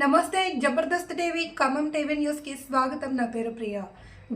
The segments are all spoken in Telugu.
నమస్తే జబర్దస్త్ టీవీ ఖమ్మం టీవీ న్యూస్కి స్వాగతం. నా పేరు ప్రియ.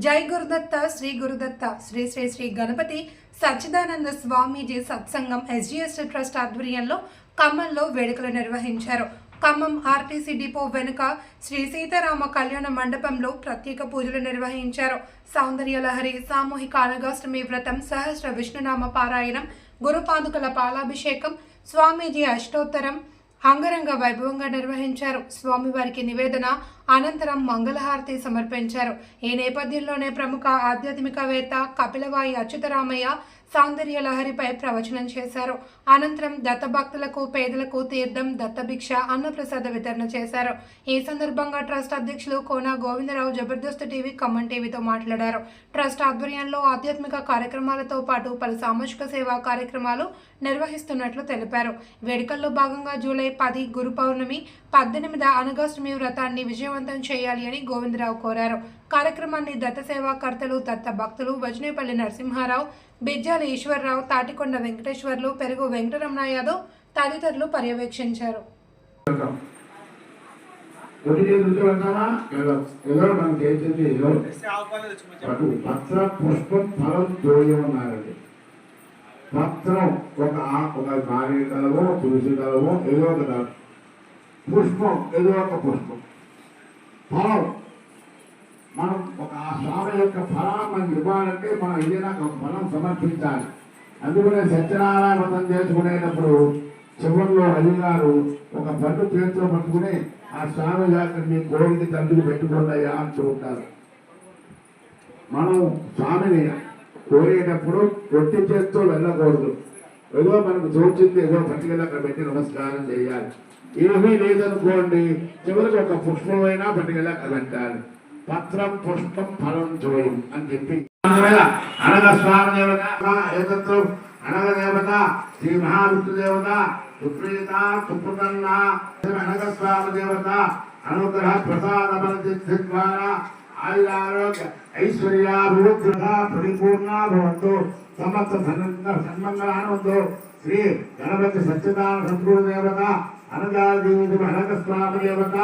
జై గురుదత్త శ్రీ గురుదత్త. శ్రీ శ్రీ శ్రీ గణపతి సచ్చిదానంద స్వామీజీ సత్సంగం ఎస్జిఎస్ ట్రస్ట్ ఆధ్వర్యంలో ఖమ్మంలో వేడుకలు నిర్వహించారు. ఖమ్మం ఆర్టీసీ డిపో వెనుక శ్రీ సీతారామ కళ్యాణ మండపంలో ప్రత్యేక పూజలు నిర్వహించారు. సౌందర్య లహరి సామూహిక అనగాష్టమి వ్రతం సహస్ర విష్ణునామ పారాయణం గురుపాదుకల పాలాభిషేకం స్వామీజీ అష్టోత్తరం అంగరంగ వైభవంగా నిర్వహించారు. స్వామివారికి నివేదన అనంతరం మంగళహారతి సమర్పించారు. ఈ నేపథ్యంలోనే ప్రముఖ ఆధ్యాత్మికవేత్త కపిలవాయి అచ్యుతరామయ్య సౌందర్య లహరిపై ప్రవచనం చేశారు. అనంతరం దత్తభక్తులకు పేదలకు తీర్థం దత్తభిక్ష అన్నప్రసాద వితరణ చేశారు. ఈ సందర్భంగా ట్రస్ట్ అధ్యక్షులు కోన గోవిందరావు జబర్దస్త్ టీవీ ఖమ్మం టీవీతో మాట్లాడారు. ట్రస్ట్ ఆధ్వర్యంలో ఆధ్యాత్మిక కార్యక్రమాలతో పాటు పలు సామాజిక సేవా కార్యక్రమాలు నిర్వహిస్తున్నట్లు తెలిపారు. వేడుకల్లో భాగంగా జూలై పది గురు పౌర్ణమి పద్దెనిమిది అనగాష్టమి వ్రతాన్ని విజయవంతం చేయాలి అని గోవిందరావు కోరారు. కార్యక్రమాన్ని దత్త సేవాకర్తలు దత్త భక్తులు వజనేపల్లి నరసింహారావు బిజ్జాల ఈశ్వరరావు తాటికొండ వెంకటేశ్వర్లు పెరుగు వెంకటరమణ యాదవ్ తదితరులు పర్యవేక్షించారు. పత్రం ఒక ఒక మారి కలవో తులసి కలవో ఏదో ఒక పుష్పం ఏదో ఒక పుష్పం. ఫలం మనం ఒక ఆ స్వామి యొక్క ఫలాన్ని మనకి ఇవ్వాలంటే మనం ఏదైనా ఒక ఫలం సమర్పించాలి. అందుకనే సత్యనారాయణ వ్రతం చేసుకునేటప్పుడు చివరిలో అయ్యగారు ఒక పట్టు చేతిలో పట్టుకుని ఆ స్వామి గారిని మీ కోరిక తండ్రికి పెట్టుకున్నాయా అంటూ ఉంటారు. మనం స్వామిని కోరేటప్పుడు ఒట్టి చేతితో వెళ్ళకూడదు. ఏదో మనకు తోచింది ఏదో పట్టుకెళ్ళి అక్కడ పెట్టి నమస్కారం చేయాలి. ఏమీ లేదనుకోండి చివరికి ఒక పుష్పమైనా పట్టుకెళ్ళి అక్కడ పెట్టాలి. పత్రం పుష్పం ఫలం చూయం అని చెప్పి. అనగ స్వామి దేవత ఏకత్వం అనగ దేవత శ్రీ మహావిష్ణు దేవత సుప్రీత సుప్రసన్న అనగ స్వామి దేవత అనుగ్రహ ప్రసాద బల ద్వారా ఆయురారోగ్య ఐశ్వర్యాభివృద్ధి పరిపూర్ణ భవంతు సమస్త సన్మంగళానందు శ్రీ గణపతి సత్యదాన సద్గురు దేవత అనగాదేవి అనగ స్వామి దేవత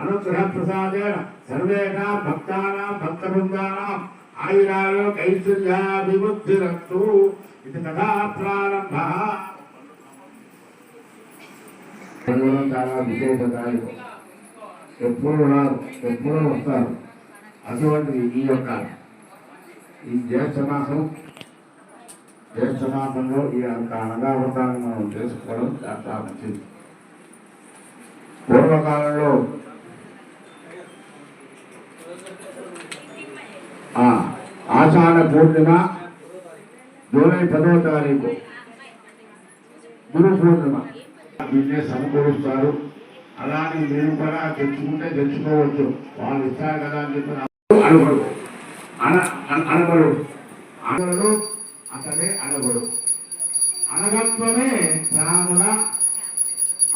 అనుగ్రహప్రసాదేన సర్వేషాం భక్తానాం భక్తబృందానాం ఆయురారోగ్య ఇది కథా ప్రారంభ చాలా విశేషదాయకం ఎప్పుడు రారు ఎప్పుడో వస్తారు అటువంటి ఈ యొక్క ఈ జ్యేష్ఠ మాసం. జ్యేష్ఠ మాసంలో ఈ అంత అనగావతాన్ని మనం చేసుకోవడం చాలా మంచిది. పూర్వకాలంలో ఆ ఆషాఢ పూర్ణిమ జూలై పదవ తారీఖు గురు పూర్ణిమ దీన్నే సమకూరుస్తారు. అలానే మేము కూడా తెచ్చుకుంటే తెచ్చుకోవచ్చు. వాళ్ళు ఇస్తారు కదా అని చెప్పి అనబడు అన అనబడు అనగడు అతడే అనబడు అనగత్వమే ప్రాణముల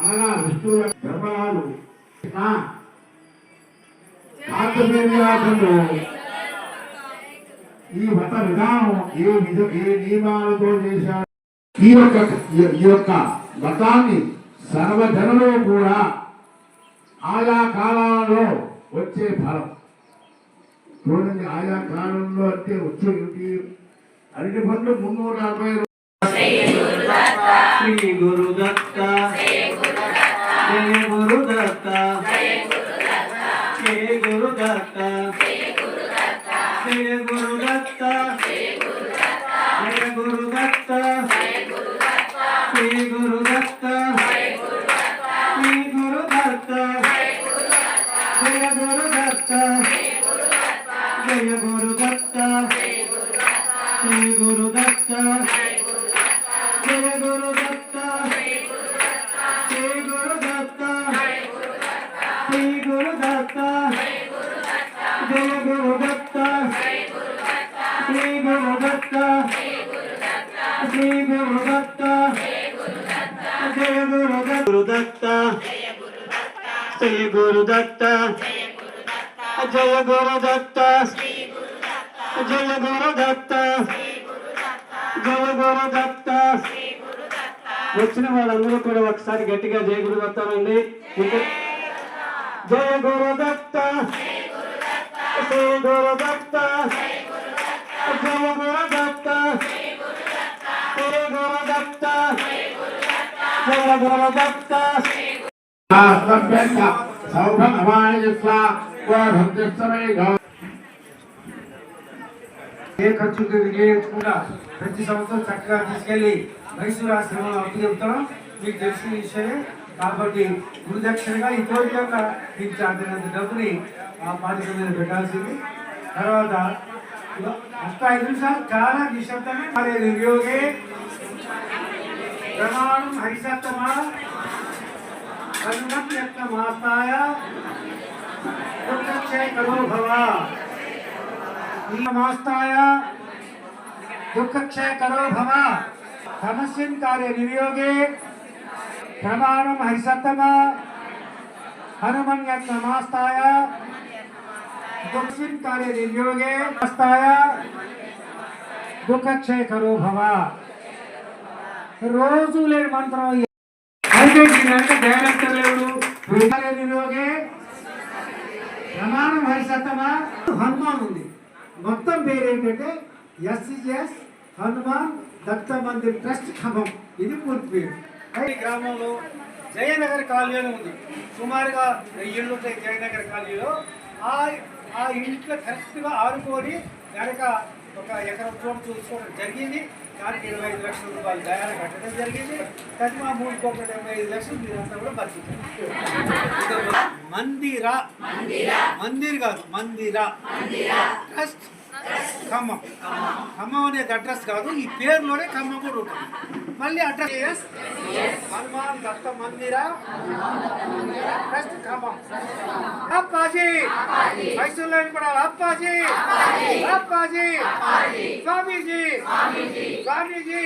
అనగా విష్ణు ధర్మరాలు కార్తవీర్యాసుడు ఈ మత విధానం ఏ విధ ఏ నియమాలతో చేశాడు ఈ యొక్క ఈ- యొక్క మతాన్ని సర్వజనులు కూడా ఆయా కాలాలలో వచ్చే ఫలం. చూడండి ఆయా కాలంలో అంటే వచ్చే అరటి పండ్లు మున్నూట అరవై శ్రీ గురుదత్త శ్రీ గురుదత్త జయ గురుదత్త జయ గురుదత్త శ్రీ గురుదత్త జయ గురుదత్త శ్రీ గురుదత్త. శ్రీ గురుదత్త. జయ గురుదత్త. జయ గురుదత్త. జయ గురుదత్త. వచ్చిన వాళ్ళందరూ కూడా ఒకసారి గట్టిగా జయ గురుదత్తానండి ఇంకా జయ గురుదత్త. శ్రీ గురుదత్త. జయ గురుదత్త. శ్రీ గురుదత్త. ఏ ఖర్చుకు వినియోగించకుండా ప్రతి సంవత్సరం చక్కగా తీసుకెళ్ళి మైసూరు ఆశ్రమంలో అప్పు చెప్తాం మీకు తెలిసిన విషయమే. కాబట్టి గురుదక్షిణగా ఈ కోరికగా మీకు చాటినంత డబ్బుని ఆ పాఠశాల మీద పెట్టాల్సింది. తర్వాత ఒక్క ఐదు నిమిషాలు చాలా నిశ్శబ్దమే. మరి నిర్యోగే ప్రమాణం హరిసత్తమా కరుణత్యత్న మాస్తాయ దుఃఖక్షయ కరో భవ నమాస్తాయ దుఃఖక్షయ కరో భవ తమస్మిన్ కార్య నివియోగే ప్రమాణం హరిసత్తమ హనుమన్యత్ నమాస్తాయ దుఃఖిన్ కార్య నివియోగే నమస్తాయ దుఃఖక్షయ కరో భవ రోజు లేని మంత్రం అయితే దీనంటే డైరెక్టర్ లేడు. ప్రమాణం హరిసత్తమా? హనుమాన్ ఉంది. మొత్తం పేరు ఏంటంటే S C S Hanuman Datta Mandir trust Khammam. ఇది పూర్తి పేరు. ఈ గ్రామంలో జయనగర్ కాలనీలో ఉంది. సుమారుగా ఇళ్ళు ఉంటాయి జయనగర్ కాలనీలో. ఆ ఆ ఇంట్లో కరెక్ట్గా ఆడుకొని వెనక ఒక ఎకరం చోటు చూసుకోవడం జరిగింది. దానికి ఇరవై ఐదు లక్షల రూపాయలు దయాన కట్టడం జరిగింది. కానీ మా మూడు కోట్ల డెబ్బై ఐదు లక్షలు మీరంతా కూడా బతికారు మందిరా. మందిర్ కాదు మందిరా. ట్రస్ట్. ఖమ్మం. ఖమ్మం అనేది అడ్రస్ కాదు ఈ పేరులోనే ఖమ్మం కూడా ఉంటుంది. మళ్ళీ అడ్రస్ హనుమాన్ దత్త మందిరా. ట్రస్ట్ ఖమ్మం. అప్పాజీ మైసూర్లో కూడా అప్పాజీ అప్పాజీ స్వామీజీ. స్వామీజీ.